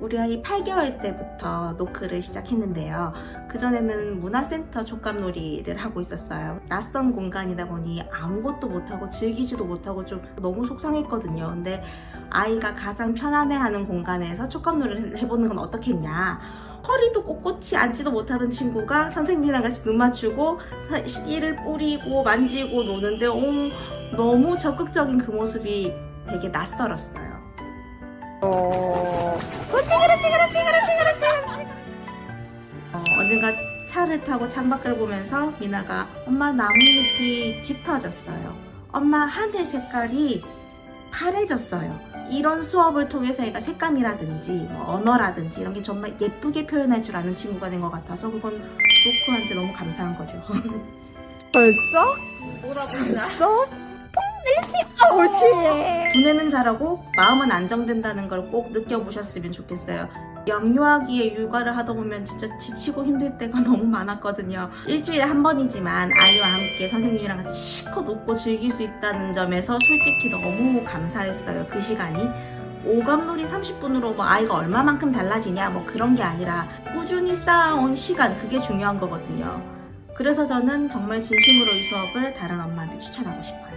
우리 아이 8개월 때부터 노크를 시작했는데요. 그전에는 문화센터 촉감놀이를 하고 있었어요. 낯선 공간이다 보니 아무것도 못하고 즐기지도 못하고 좀 너무 속상했거든요. 근데 아이가 가장 편안해하는 공간에서 촉감놀이를 해보는 건 어떻겠냐. 허리도 꼿꼿이 앉지도 못하던 친구가 선생님이랑 같이 눈 맞추고 사- 이를 뿌리고 만지고 노는데 어, 너무 적극적인 그 모습이 되게 낯설었어요. 그렇지 그렇지 그렇지 그렇지 어, 언젠가 차를 타고 창밖을 보면서 미나가 엄마 나뭇잎이 짙어졌어요. 엄마 하늘 색깔이 파래졌어요. 이런 수업을 통해서 애가 색감이라든지 뭐 언어라든지 이런 게 정말 예쁘게 표현할 줄 아는 친구가 된 것 같아서 그건 로크한테 너무 감사한 거죠. 벌써? 벌써? 아, 옳지. 두뇌는 자라고 마음은 안정된다는 걸 꼭 느껴보셨으면 좋겠어요. 영유아기에 육아를 하다 보면 진짜 지치고 힘들 때가 너무 많았거든요. 일주일에 한 번이지만 아이와 함께 선생님이랑 같이 실컷 웃고 즐길 수 있다는 점에서 솔직히 너무 감사했어요. 그 시간이. 오감놀이 30분으로 뭐 아이가 얼마만큼 달라지냐 뭐 그런 게 아니라 꾸준히 쌓아온 시간 그게 중요한 거거든요. 그래서 저는 정말 진심으로 이 수업을 다른 엄마한테 추천하고 싶어요.